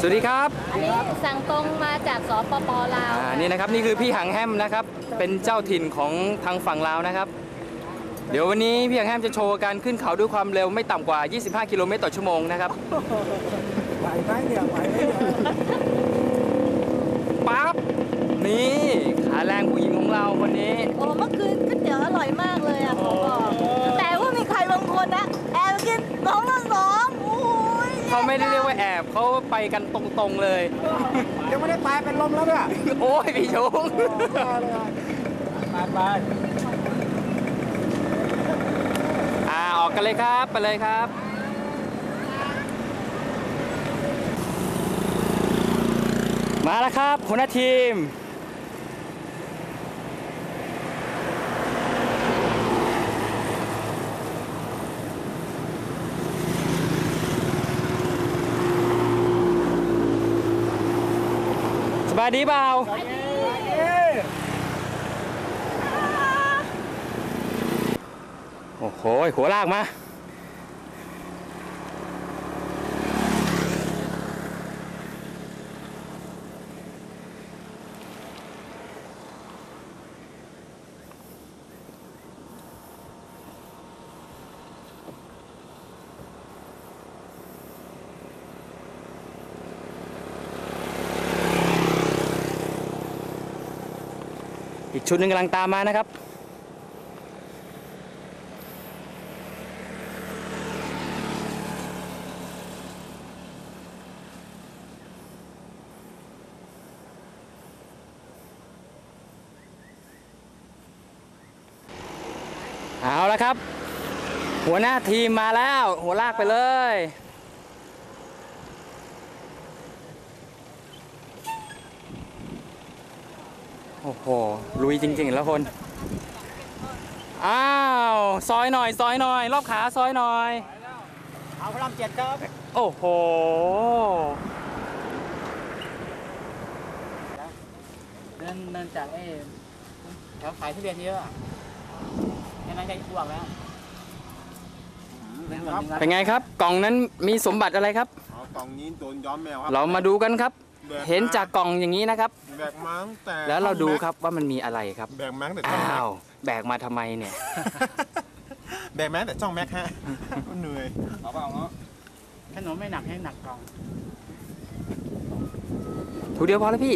สวัสดีครับอันนี้สั่งตรงมาจากสปปลาวอ่านี่นะครับนี่คือพี่หังแฮมนะครับ เป็นเจ้าถิ่นของทางฝั่งลาวนะครับ เดี๋ยววันนี้พี่หังแฮมจะโชว์การขึ้นเขาด้วยความเร็วไม่ต่ำกว่า 25 กิโลเมตรต่อชั่วโมงนะครับ ไหวไหมเนี่ยไหวไหมเนี่ย ปั๊บ นี่ขาแรงผู้หญิงของเราคนนี้ โอ้เมื่อคืนก๋วยเตี๋ยวอร่อยมากเลยอะเขาบอกแต่ว่ามีใครบางคนนะแอบกินสองต่อสองโอ้ย เขา ไม่ได้เรียกว่าแอบเขาไปกันตรงๆเลย ยังไม่ได้ตายเป็นลมแล้วเนี่ยโอ้ยพี่ชงไปไปอ่าออกกันเลยครับไปเลยครับมาแล้วครับหัวหน้าทีม บายดีเปล่าโอ้โหหัวลากมา อีกชุดหนึ่งกำลังตามมานะครับ เอาละครับ หัวหน้าทีมมาแล้ว หัวลากไปเลย โอ้โห ลุยจริงๆแล้วคน อ้าว ซอยหน่อย ซอยหน่อย รอบขาซอยหน่อย เอาพระรามเจ็ดครับ โอ้โห เดินเดินจากไอ้แถวขายทุเรียนเยอะอะแค่นั้นก็อ้วกแล้วเป็นแบบนึงเป็นไงครับ กล่องนั้นมีสมบัติอะไรครับ อ๋อกล่องนี้โดนย้อมแมวครัเรามาดูกันครับแบ เห็นจากกล่องอย่างนี้นะครับ แบกมาตั้งแต่แล้วเราดูครับว่ามันมีอะไรครับ แบกมาตั้งแต่ช่องอ้าแม็กวแบกมาทำไมเนี่ย แบกมาตั้งแต่ช่องแม็กฮะเหนื่อยเอาเปล่าเนาะขนมไม่หนักให้หนักกล่องถูเดียวพอแล้วพี่